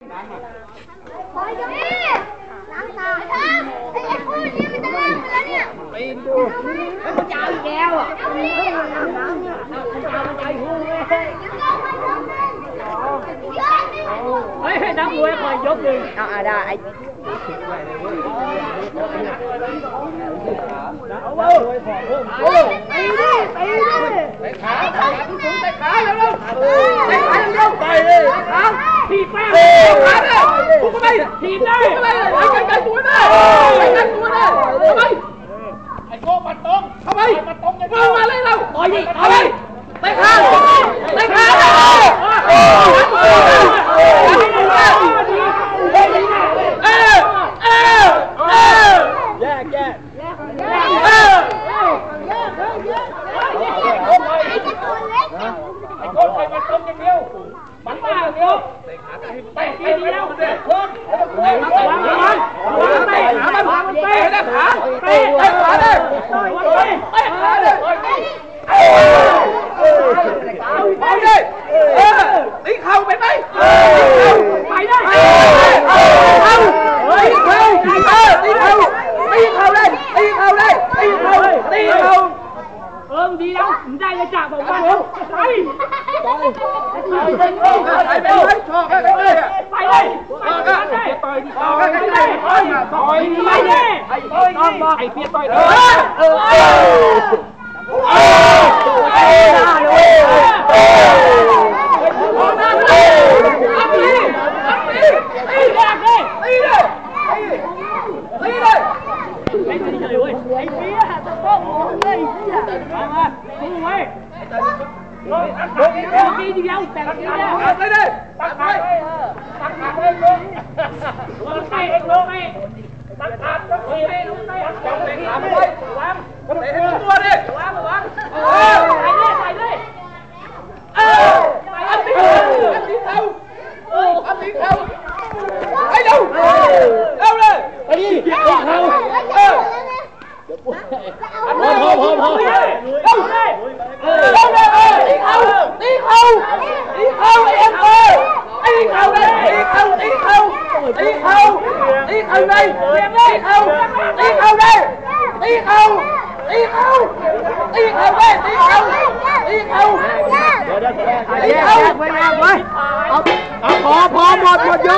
นี่ล้างตาไอ้ไอ้คู่นี้มันจะเล่นกันแล้วเนี่ยปีนดูไอ้ยมันจะเอาอีกแล้วอะเอาดิเอาน้ำเนี่ยเอามันจะเอามันจะเอาอีกหูเลยยังต้องไปทำนั่นยอดดิเฮ้ยให้ยคอยยกหนึ่งเอาอะได้ไอ้เอาเว้ยโอ้ตีดิตีดิเตะขาเตะขาเตะขาเร็วๆเตะขาเร็วๆไปเลยขาถีบแม่ขา ได้ถีบได้ถูกไหมไอ้กันกันตัวได้ไอ้กันตัวได้ทำไมไอ้โก้มันตรงทำไมมันตรงอย่างมึงมาเลยเราต่อยดิต่อยเตะขางไปขางออเออเออแยกแยกเออ ไอ้กระตัวเล็ก ไอ้โก้ไปมันตรงอย่างเดียว มันตรงอย่าง เดียวเตะทีเดียวเตะเพิ่มเตะมันเตะมันเตะมันเตะขาเตะได้ขาเตะเตะขาได้เตะขาได้เอาดิเออตีเข่าไปไหมไปได้เอาตีเข่าเออตีเข่าตีเข่าได้ตีเข่าได้ตีเข่าตีเข่า เดีแล้วมึงได้จะจับผมว่าไปไปไปไปชอบไปเลยไปเลยไปเลยต่อยดิต่อยดิต่อยต่อยไปเลยต้องบอกไอ้เพี้ยต่อยเออเออเออเออหน้าเลยอันนี้อันนี้ตีแรกเลย ตีเลยตีเลย ไอ้ตีเลยเว้ยไอ้เพี้ยจะต้อง มองเลยเพี้ยมามาสู้ไว้ตีทีเดียวแต่ละทีเดียตัดไปตัดไปตัดขาดเลยลงลงไปลงไปตัดขาดลงไปลงไปจับเตะขาไปวางเตะให้ตัวดิ วางวาง เอ เอ อ อใส่เลยใส่เลย เอออันนี้อันนี้เขาเอออันนี้เขาไอ้เร็วเอาเลย ไปดิเขา เออ เอา พอพอพอพอ เอาเลยเอาเลยเออตีเขาตีเขาตีเขาไอ้เอ็มเออตีเขาเลยตีเขาตีเขาตีเขาตี เขาเลยตีเขาตีเขาเลยตีเขาตีเขาตีเขาเลยตีเขาตีเขาแยกแยกไว้แยกไว้เอาเอาพอพอหมดหมดยก